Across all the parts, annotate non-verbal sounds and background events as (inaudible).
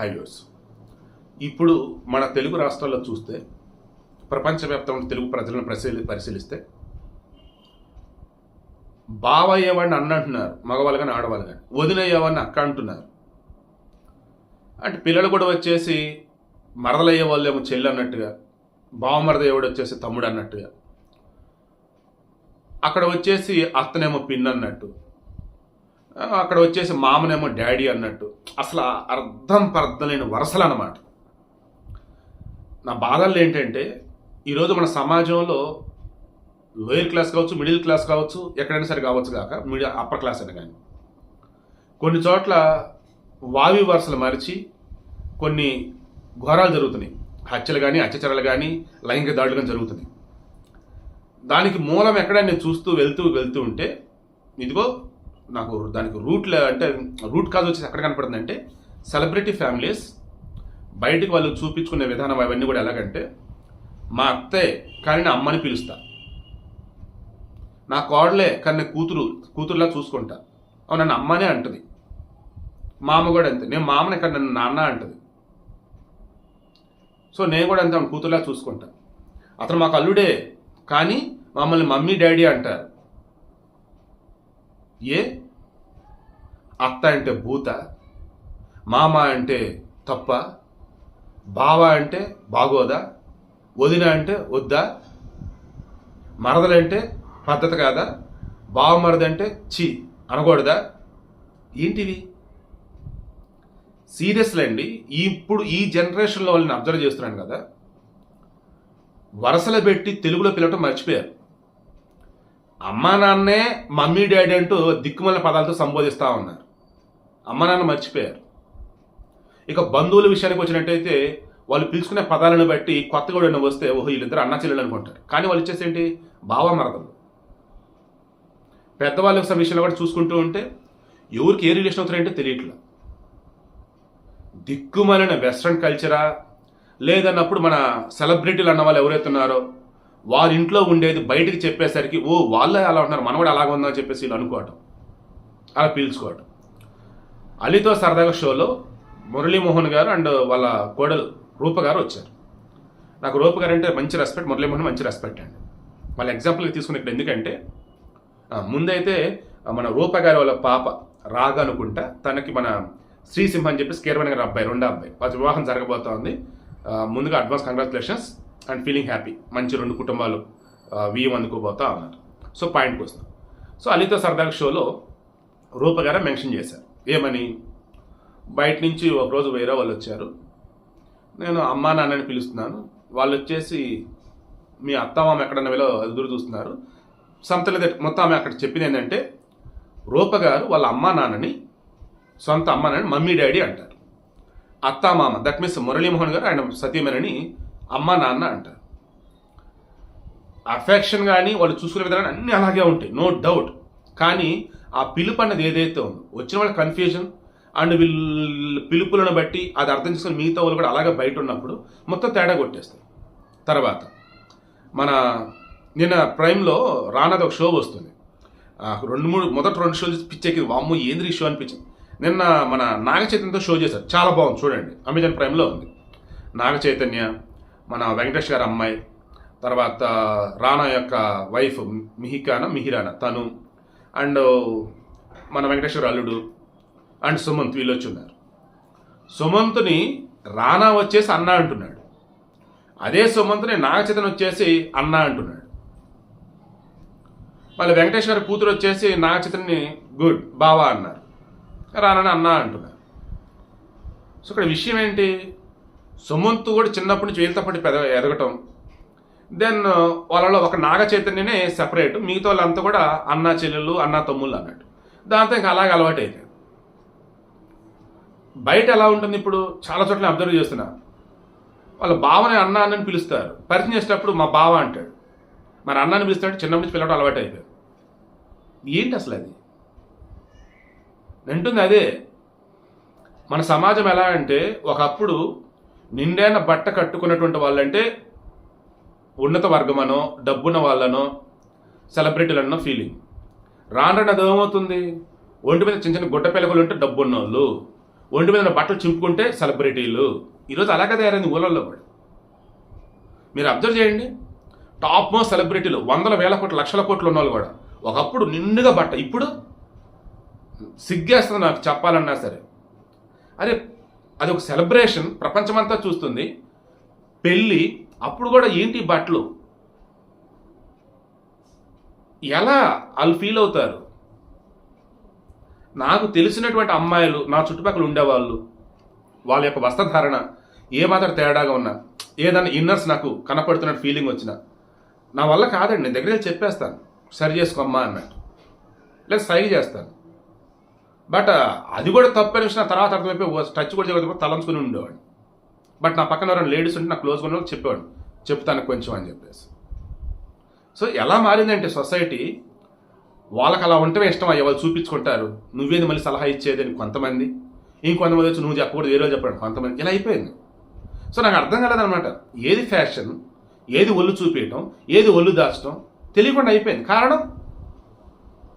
Highways ఇప్పుడు మన తెలుగు రాష్ట్రాల్లో చూస్తే ప్రపంచవ్యాప్తంగా తెలుగు ప్రజలను పరిశీలి పరిశీలిస్తే బావ అయ్యేవాడిని అన్న అంటున్నారు మగవాళ్ళు కానీ ఆడవాళ్ళు కానీ. వదిలయ్యేవాడిని అక్క అంటున్నారు. అంటే పిల్లలు కూడా వచ్చేసి మరదలయ్యే వాళ్ళు ఏమో చెల్లి అన్నట్టుగా బావమరద అయ్యేవాడు వచ్చేసి తమ్ముడు అన్నట్టుగా. అక్కడ వచ్చేసి అత్తనేమో పిన్ అన్నట్టు. అక్కడ వచ్చేసి మామనేమో డాడీ అన్నట్టు. అసలు అర్థం పర్థం లేని వరసలు అన్నమాట. నా బాధలు ఏంటంటే ఈరోజు మన సమాజంలో లోయర్ క్లాస్ కావచ్చు మిడిల్ క్లాస్ కావచ్చు ఎక్కడైనా సరే కావచ్చు కాక మిడిల్ అప్పర్ క్లాస్ అయినా కానీ. కొన్ని చోట్ల వావి వరుసలు మరిచి కొన్ని ఘోరాలు జరుగుతున్నాయి. హత్యలు కానీ అత్యాచారాలు కానీ లైంగిక దాడులు కానీ జరుగుతున్నాయి. దానికి మూలం ఎక్కడ నేను చూస్తూ వెళ్తూ వెళ్తూ ఉంటే ఇదిగో నాకు దానికి రూట్ అంటే రూట్ కాజ్ వచ్చేసి ఎక్కడ కనపడుతుంది అంటే సెలబ్రిటీ ఫ్యామిలీస్ బయటికి వాళ్ళు చూపించుకునే విధానం అవన్నీ కూడా ఎలాగంటే మా అత్తే కానీ నా అమ్మని పిలుస్తా. నా కోడలే కానీ నా కూతురు కూతురులా చూసుకుంటా. అవును నన్ను అమ్మనే అంటది. మామ కూడా అంతే. నేను మామనే కానీ నన్ను నాన్న అంటది. సో నేను కూడా అంతే కూతురులా చూసుకుంటా. అతను మాకు అల్లుడే కానీ మమ్మల్ని మమ్మీ డాడీ అంటారు. ఏ? అత్త అంటే భూత మామ అంటే తప్ప బావ అంటే బాగోదా వదిన అంటే వద్దా మరదలంటే పద్ధతి కాదా బావమరది అంటే చి అనకూడదా? ఏంటివి? సీరియస్లీ అండి ఇప్పుడు ఈ జనరేషన్లో వాళ్ళని అబ్జర్వ్ చేస్తున్నాను కదా. వరసలు పెట్టి తెలుగులో పిలవటం మర్చిపోయారు. అమ్మా నాన్నే మమ్మీ డాడీ అంటూ దిక్కుమల పదాలతో సంబోధిస్తూ ఉన్నారు. అమ్మా నాన్న మర్చిపోయారు. ఇక బంధువుల విషయానికి వచ్చినట్టయితే వాళ్ళు పిలుచుకునే పదాలను బట్టి కొత్తగా ఎవరైనా వస్తే ఓహో వీళ్ళిద్దరు అన్న చెల్లెలు అనుకుంటారు. కానీ వాళ్ళు ఇచ్చేసేంటి భావమరదలు బావ మరదలు. పెద్దవాళ్ళ విషయంలో కూడా చూసుకుంటూ ఉంటే ఎవరికి ఏ రిలేషన్ అవుతారంటే తెలియట్లేదు దిక్కుమాలిన వెస్ట్రన్ కల్చరా? లేదన్నప్పుడు మన సెలబ్రిటీలు అన్న వాళ్ళు ఎవరైతున్నారో వారి ఇంట్లో ఉండేది బయటికి చెప్పేసరికి ఓ వాళ్ళే అలా ఉన్నారు మనం కూడా అలాగ ఉందని చెప్పేసి వీళ్ళు అనుకోవటం. అలా పీల్చుకోవటం. అలీతో సరదాగా షోలో మురళీమోహన్ గారు అండ్ వాళ్ళ కోడలు రూప గారు వచ్చారు. నాకు రూప గారు అంటే మంచి రెస్పెక్ట్ మురళీమోహన్ మంచి రెస్పెక్ట్ అండి. వాళ్ళ ఎగ్జాంపుల్కి తీసుకుని ఇక్కడ ఎందుకంటే ముందైతే మన రూప గారి వాళ్ళ పాప రాగా అనుకుంటా తనకి మన శ్రీసింహ అని చెప్పి స్కేర్వన్ గారి అబ్బాయి రెండో అబ్బాయి. వాళ్ళ వివాహం జరగబోతోంది. ముందుగా advance congratulations and feeling happy మంచి రెండు కుటుంబాలు వియ్యం అందుకోబోతా ఉన్నారు. సో పాయింట్కి వస్తాం సో అలీతో సరదాగా షోలో రూప గారే మెన్షన్ చేశారు. ఏమని? బయట నుంచి ఒక రోజు వేరే వాళ్ళు వచ్చారు. నేను అమ్మా నాన్నని పిలుస్తున్నాను. వాళ్ళు వచ్చేసి మీ అత్తమామ ఎక్కడన్నా వెళ్ళో ఎదురు చూస్తున్నారు. సంతల మొత్తం ఆమె అక్కడ చెప్పింది ఏంటంటే రూప గారు వాళ్ళ అమ్మా నాన్నని సొంత అమ్మా నాన్నని మమ్మీ డాడీ అంటారు. అత్తామామ దట్ మీన్స్ మురళీమోహన్ గారు ఆయన సతీమణిని అమ్మా నాన్న అంటారు. అఫెక్షన్ కానీ వాళ్ళు చూసుకునే విధానం అన్నీ అలాగే ఉంటాయి నో డౌట్ కానీ ఆ పిలుపు అన్నది ఏదైతే ఉందో వచ్చిన వాళ్ళ కన్ఫ్యూజన్ అండ్ వీళ్ళు పిలుపులను బట్టి అది అర్థం చేసుకుని మిగతా వాళ్ళు కూడా అలాగే బయట ఉన్నప్పుడు మొత్తం తేడా కొట్టేస్తారు తర్వాత మన నిన్న ప్రైమ్లో రానాది ఒక షో వస్తుంది. రెండు మూడు మొదటి రెండు షోలు పిచ్చేకి వామ్మో ఏంద్రి షో అనిపించింది? నిన్న మన నాగ చైతన్యతో షో చేశారు. చాలా బాగుంది. చూడండి. అమెజాన్ ప్రైమ్లో ఉంది. నాగ చైతన్య మన వెంకటేష్ గారి అమ్మాయి తర్వాత రానా యొక్క వైఫ్ మిహికాన మిహిరాన తను అండ్ మన వెంకటేశ్వర అల్లుడు అండ్ సుమంత్ వీళ్ళు వచ్చి ఉన్నారు. సుమంత్ని రానా వచ్చేసి అన్న అంటున్నాడు. అదే సుమంత్ని నాగచైతన్య వచ్చేసి అన్న అంటున్నాడు. మళ్ళీ వెంకటేష్ గారి కూతురు వచ్చేసి నాగచైతన్యని గుడ్ బావా అన్నారు. రానని అన్న అంటున్నారు. సో ఇక్కడ విషయం ఏంటి? సుమంత్ కూడా చిన్నప్పటి నుంచి వీళ్ళతో పాటు పెద ఎదగటం. దెన్ uh, వాళ్ళలో ఒక నాగ చైతన్యనే సెపరేట్ మిగతా వాళ్ళంతా కూడా అన్న చెల్లెళ్ళు అన్న తమ్ముళ్ళు అన్నట్టు. దాంతో ఇంకా అలాగే అలవాటు బయట ఎలా ఉంటుంది ఇప్పుడు? చాలా చోట్ల అబ్జర్వ్ చేస్తున్నా. వాళ్ళ బావని అన్న అన్నని పిలుస్తారు. పరిచయం చేసేటప్పుడు మా బావ అంటాడు. మరి అన్నాన్ని పిలుస్తాడు. చిన్నప్పటి నుంచి పిల్లడు అలవాటు అయిపోయింది ఏంటి అసలు అది? వింటుంది అదే. మన సమాజం ఎలా అంటే ఒకప్పుడు నిండైన బట్ట కట్టుకున్నటువంటి వాళ్ళంటే ఉన్నత వర్గమనో డబ్బున్న వాళ్ళనో సెలబ్రిటీలన్నో ఫీలింగ్ రాను రాను అది ఏమవుతుంది ఒంటి మీద చిన్న చిన్న గుడ్డ పిలకలు ఉంటే డబ్బున్న వాళ్ళు ఒంటి మీద బట్టలు చింపుకుంటే సెలబ్రిటీలు. ఈరోజు అలాగే తయారైంది ఊళ్ళల్లో కూడా. మీరు అబ్జర్వ్ చేయండి. టాప్ మోస్ట్ సెలబ్రిటీలు వందల వేల కోట్ల లక్షల కోట్లు ఉన్న వాళ్ళు కూడా. ఒకప్పుడు నిండుగా బట్ట ఇప్పుడు సిగ్గేస్తుంది నాకు చెప్పాలన్నా సరే. అరే అది ఒక సెలబ్రేషన్ ప్రపంచమంతా చూస్తుంది. పెళ్ళి అప్పుడు కూడా ఏంటి బట్టలు? ఎలా వాళ్ళు ఫీల్ అవుతారు? నాకు తెలిసినటువంటి అమ్మాయిలు నా చుట్టుపక్కల ఉండేవాళ్ళు వాళ్ళ యొక్క వస్త్రధారణ ఏమాత్రం తేడాగా ఉన్నా ఏదైనా ఇన్నర్స్ నాకు కనపడుతున్న ఫీలింగ్ వచ్చిన నా వల్ల కాదండి నేను దగ్గర చెప్పేస్తాను. సరి చేసుకోమ్మా అన్నట్టు. లేదా సైజ్ చేస్తాను. బట్ అది కూడా తప్పు అనిపించిన నా తర్వాత అర్థమైపోయి టచ్ కూడా చేయకపోతే తలంచుకుని ఉండేవాడు బట్ నా పక్కన ఎవరైనా లేడీస్ ఉంటే నా క్లోజ్ ఉన్న చెప్పేవాడు చెప్తాను కొంచెం అని చెప్పేసి. సో ఎలా మారిందంటే సొసైటీ వాళ్ళకి అలా ఉండటమే ఇష్టం అయ్యే వాళ్ళు చూపించుకుంటారు. నువ్వేది మళ్ళీ సలహా ఇచ్చేది అని కొంతమంది. ఇంకొంతమంది వచ్చి నువ్వు చెప్పకూడదు వేరే వాళ్ళు చెప్పాడు కొంతమంది. ఇలా అయిపోయింది. సో నాకు అర్థం కాలేదన్నమాట. ఏది ఫ్యాషన్ ఏది ఒళ్ళు చూపించటం ఏది ఒళ్ళు దాచడం తెలియకుండా అయిపోయింది. కారణం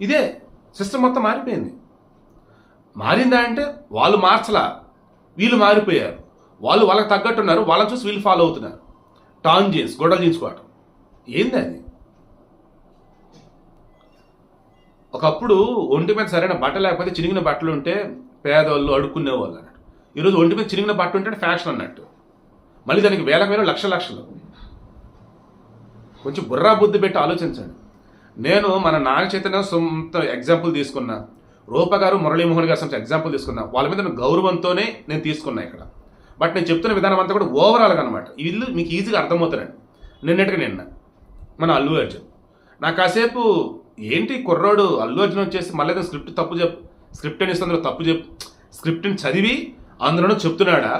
ఇదే. సిస్టమ్ మొత్తం మారిపోయింది. మారిందా అంటే వాళ్ళు మార్చలా. వీళ్ళు మారిపోయారు. వాళ్ళు వాళ్ళకి తగ్గట్టున్నారు. వాళ్ళని చూసి వీళ్ళు ఫాలో అవుతున్నారు. టాన్ జీన్స్ గొడవలు జీన్సుకోవటం ఏంది అది? ఒకప్పుడు ఒంటి మీద సరైన బట్ట లేకపోతే చినిగిన బట్టలు ఉంటే పేదవాళ్ళు అడుక్కునేవాళ్ళు అన్నట్టు. ఈరోజు ఒంటి మీద చినిగిన బట్ట ఉంటే ఫ్యాషన్ అన్నట్టు. మళ్ళీ దానికి వేల వేల లక్ష లక్షలు. కొంచెం బుర్రా బుద్ధి పెట్టి ఆలోచించండి. నేను మన నాగ చైతన్య సొంత ఎగ్జాంపుల్ తీసుకున్నా. రూప గారు మురళీమోహన్ గారు సంబంధించి ఎగ్జాంపుల్ తీసుకున్నా వాళ్ళ మీద గౌరవంతోనే నేను తీసుకున్నా ఇక్కడ. బట్ నేను చెప్తున్న విధానం అంతా కూడా ఓవరాల్గా అనమాట వీళ్ళు మీకు ఈజీగా అర్థమవుతారండి నిన్నటిగా నిన్న మన అల్లు అర్జున్. నాకు కాసేపు ఏంటి కుర్రాడు అల్లు అర్జున్ వచ్చేసి మళ్ళీ స్క్రిప్ట్ తప్పు చెప్ స్క్రిప్ట్ అని ఇస్తుంది తప్పు చెప్ స్క్రిప్ట్ని చదివి అందులోనూ చెప్తున్నాడా?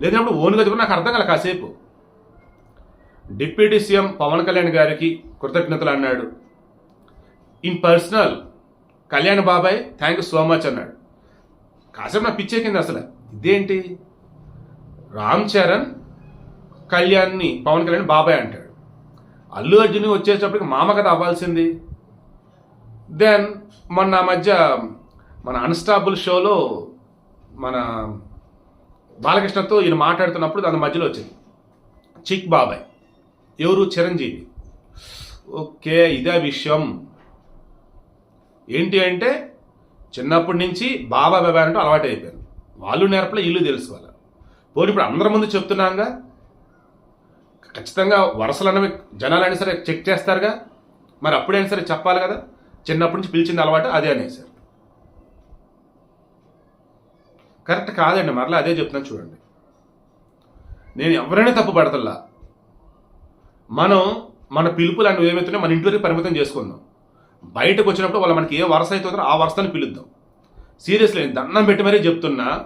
లేదంటే ఓన్గా చెప్పి నాకు అర్థం కాలే కాసేపు. డిప్యూటీ సీఎం పవన్ కళ్యాణ్ గారికి కృతజ్ఞతలు అన్నాడు. ఇన్ పర్సనల్ కళ్యాణ్ బాబాయ్ థ్యాంక్ యూ సో మచ్ అన్నాడు. కాసేపు నా పిచ్చెక్కింది అసలు. ఇదేంటి? రామ్ చరణ్ కళ్యాణ్ని పవన్ కళ్యాణ్ బాబాయ్ అంటాడు. అల్లు అర్జున్ వచ్చేటప్పటికి మామ కథ అవ్వాల్సింది. దెన్ మొన్న ఆ మధ్య మన అన్స్టాబుల్ షోలో మన బాలకృష్ణతో ఈయన మాట్లాడుతున్నప్పుడు దాని మధ్యలో వచ్చింది. చిక్ బాబాయ్. ఎవరు? చిరంజీవి. ఓకే ఇదే విషయం. ఏంటి అంటే చిన్నప్పటి నుంచి బాబా బాబా అంటూ అలవాటు అయిపోయారు వాళ్ళు నేర్పలే ఇల్లు తెలుసుకోవాలి. పోనీ ఇప్పుడు అందరి ముందు చెప్తున్నాగా ఖచ్చితంగా వరుసలు అన్నవి జనాలైనా సరే చెక్ చేస్తారుగా. మరి అప్పుడైనా సరే చెప్పాలి కదా చిన్నప్పటి నుంచి పిలిచింది అలవాటు అదే అనేసారు కరెక్ట్ కాదండి మరలా అదే చెప్తున్నాను చూడండి. నేను ఎవరైనా తప్పు పడతల్లా? మనం మన పిలుపులు అన్ని ఏమవుతున్నాయో మన ఇంటి వరకు పరిమితం చేసుకుందాం. బయటకు వచ్చినప్పుడు వాళ్ళు మనకి ఏ వరుస అవుతుందో ఆ వరుసని పిలుద్దాం. సీరియస్లీ నేను దండం పెట్టి మరీ చెప్తున్నా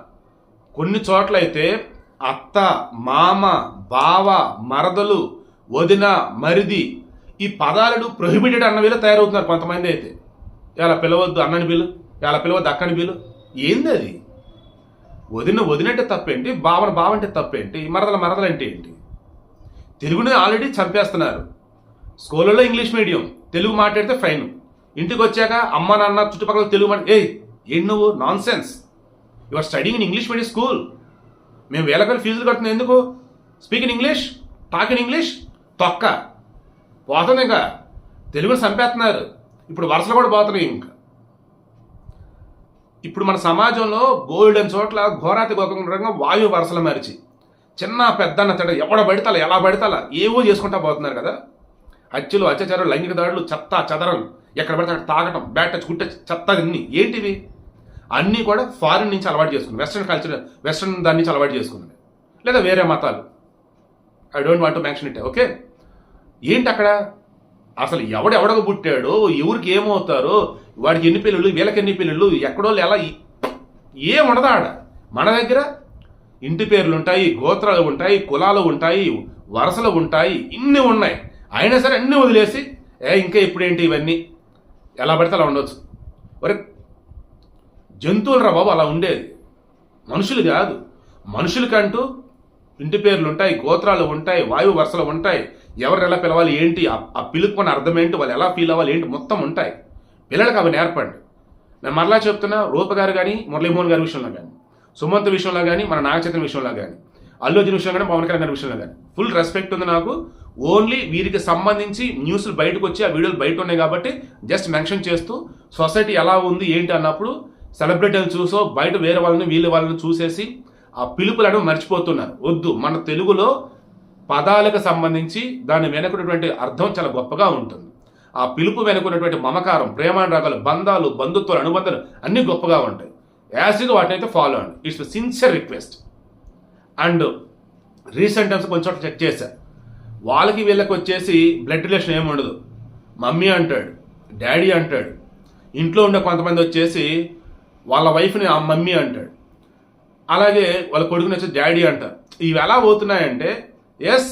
కొన్ని చోట్ల అయితే అత్త మామ బావ మరదలు వదిన మరిది ఈ పదాలను ప్రొహిబిటెడ్ అన్న వీళ్ళు తయారవుతున్నారు కొంతమంది అయితే. ఇలా పిలవద్దు అన్నని పిలు ఇలా పిలవద్దు అక్కని పిలు. ఏంది అది? వదిన వదినంటే తప్పేంటి? బావన బావంటే తప్పేంటి? మరదల మరదలు అంటే ఏంటి? తెలుగుని ఆల్రెడీ చంపేస్తున్నారు. స్కూళ్ళలో ఇంగ్లీష్ మీడియం తెలుగు మాట్లాడితే ఫైన్. ఇంటికి వచ్చాక అమ్మ నాన్న చుట్టుపక్కల తెలుగు ఏ ఏంటి నువ్వు? Nonsense are studying in English medium school మేము వేల వేల ఫీజులు కడుతున్నాం. ఎందుకు? Speak in English talk in English తొక్క. పోతుంది ఇంకా. తెలుగుని చంపేస్తున్నారు. ఇప్పుడు వరుసలు కూడా పోతున్నాయి ఇంకా. ఇప్పుడు మన సమాజంలో గోల్డెన్ చోట్ల ఘోరాతి గోకంగా వాయు వరుసలు మరిచి చిన్న పెద్ద అన్న తేడా ఎవడ పడితాల ఎలా పడితాల ఏవో చేసుకుంటా పోతున్నారు కదా. హత్యలు అత్యాచారాలు లైంగిక దాడులు చెత్త చెదరలు. ఎక్కడ పడితే అక్కడ తాగటం బ్యాట్ టచ్ గుట్ట చెత్త అన్ని ఏంటివి? అన్నీ కూడా ఫారిన్ నుంచి అలవాటు చేసుకుంది వెస్ట్రన్ కల్చర్ వెస్ట్రన్ దాని నుంచి అలవాటు చేసుకుంది లేదా వేరే మతాలు. I don't want to mention it okay ఏంటి అక్కడ? అసలు ఎవడు ఎవడకు పుట్టాడో ఎవరికి ఏమవుతారో వాడికి ఎన్ని పిల్లలు వీళ్ళకి ఎన్ని పిల్లలు ఎక్కడో ఎలా ఏం ఉండదు ఆడ. మన దగ్గర ఇంటి పేర్లు ఉంటాయి గోత్రాలు ఉంటాయి కులాలు ఉంటాయి వరసలు ఉంటాయి ఇన్ని ఉన్నాయి. అయినా సరే అన్నీ వదిలేసి ఏ ఇంకా ఇప్పుడేంటి ఇవన్నీ? ఎలా పడితే అలా ఉండొచ్చు. మరి జంతువులు రా బాబు అలా ఉండేది. మనుషులు కాదు. మనుషులకంటూ ఇంటి పేర్లు ఉంటాయి గోత్రాలు ఉంటాయి వాయువు వరుసలు ఉంటాయి. ఎవరు ఎలా పిలవాలి ఏంటి ఆ- పిలుపుకున్న అర్థం ఏంటి వాళ్ళు ఎలా ఫీల్ అవ్వాలి ఏంటి మొత్తం ఉంటాయి. పిల్లలకు అవి నేర్పండి. నేను మరలా చెప్తున్నా రూప గారు కానీ మురళీమోహన్ గారి విషయంలో కానీ సుమంత్ విషయంలో కానీ మన నాగచైతన్య విషయంలో కానీ అల్లు అర్జున్ విషయంలో కానీ పవన్ కళ్యాణ్ గారి విషయంలో కానీ ఫుల్ రెస్పెక్ట్ ఉంది నాకు. ఓన్లీ వీరికి సంబంధించి న్యూస్లు బయటకు వచ్చి ఆ వీడియోలు బయట ఉన్నాయి కాబట్టి జస్ట్ మెన్షన్ చేస్తూ సొసైటీ ఎలా ఉంది ఏంటి అన్నప్పుడు సెలబ్రిటీలు చూసో బయట వేరే వాళ్ళని వీళ్ళ వాళ్ళని చూసేసి ఆ పిలుపులను మర్చిపోతున్నారు. వద్దు. మన తెలుగులో పదాలకు సంబంధించి దాని వెనుకున్నటువంటి అర్థం చాలా గొప్పగా ఉంటుంది. ఆ పిలుపు వెనుకున్నటువంటి మమకారం ప్రేమానురాగాలు బంధాలు బంధుత్వాలు అనుబంధాలు అన్నీ గొప్పగా ఉంటాయి. యాసిడ్ వాటిని అయితే ఫాలో అండి it's sincere request. And recent times కొంచెం చెక్ చేశారు వాళ్ళకి వీళ్ళకి వచ్చేసి బ్లడ్ రిలేషన్ ఏమి ఉండదు. మమ్మీ అంటాడు డాడీ అంటాడు ఇంట్లో ఉండే కొంతమంది వచ్చేసి వాళ్ళ వైఫ్ని ఆ మమ్మీ అంటాడు. అలాగే వాళ్ళ కొడుకుని వచ్చి డాడీ అంటారు. ఇవి ఎలా పోతున్నాయంటే ఎస్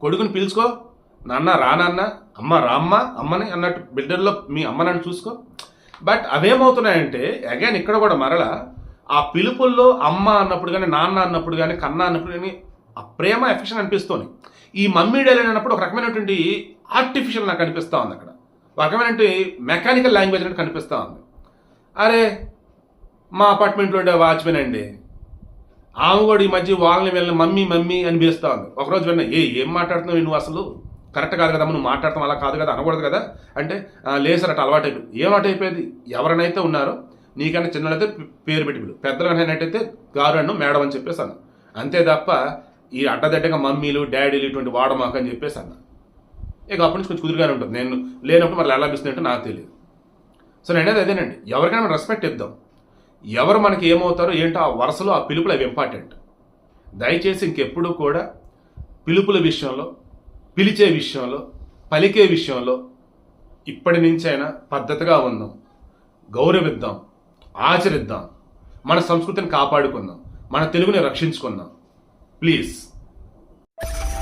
కొడుకుని పిలుచుకో నాన్న రా నాన్న అమ్మ రామ్మ అమ్మని అన్నట్టు బిల్డర్లో మీ అమ్మ చూసుకో. బట్ అవేమవుతున్నాయంటే అగైన్ ఇక్కడ కూడా మరలా ఆ పిలుపుల్లో అమ్మ అన్నప్పుడు కానీ నాన్న అన్నప్పుడు కానీ కన్న అన్నప్పుడు కానీ ఆ ప్రేమ ఎఫెక్షన్ అనిపిస్తుంది. ఈ మమ్మీ డాడీ అన్నప్పుడు ఒక రకమైనటువంటి ఆర్టిఫిషియల్ నాకు అనిపిస్తూ ఉంది అక్కడ. ఒక రకమైనటువంటి మెకానికల్ లాంగ్వేజ్ అనేది కనిపిస్తూ ఉంది. అరే మా అపార్ట్మెంట్లో ఉండే వాచ్మెన్ అండి. ఆమె కూడా ఈ మధ్య వాళ్ళని వెళ్ళిన మమ్మీ మమ్మీ అని ఉంది. ఒకరోజు విన్నా ఏ ఏం మాట్లాడుతున్నావు నువ్వు అసలు? కరెక్ట్ కాదు కదా నువ్వు మాట్లాడతాం అలా కాదు కదా అనకూడదు కదా? అంటే లేసరట అట్లా అలవాటు అయిపోయింది. ఏం అలవాటు అయిపోయింది? ఎవరినైతే ఉన్నారో నీకన్నా చిన్నలైతే పేరు పెట్టి పిలు. పెద్దలు అయినట్టయితే గారు అన్ను మేడం అని చెప్పేసాను అంతే తప్ప ఈ అడ్డదడ్డగా మమ్మీలు డాడీలు ఇటువంటి వాడమాక అని చెప్పేసి అన్న. ఇక అప్పటి నుంచి కొంచెం కుదురుగానే ఉంటుంది. నేను లేనప్పుడు మరి ఎలా అంటే నాకు తెలియదు. సో నేను అనేది అదేనండి. ఎవరికైనా మనం రెస్పెక్ట్ ఇద్దాం. ఎవరు మనకి ఏమవుతారో ఏంటో ఆ వరుసలో ఆ పిలుపులు అవి ఇంపార్టెంట్ దయచేసి ఇంకెప్పుడు కూడా పిలుపుల విషయంలో పిలిచే విషయంలో పలికే విషయంలో ఇప్పటి నుంచైనా పద్ధతిగా ఉందాం. గౌరవిద్దాం. ఆచరిద్దాం. మన సంస్కృతిని కాపాడుకుందాం. మన తెలుగుని రక్షించుకుందాం. Please you (laughs)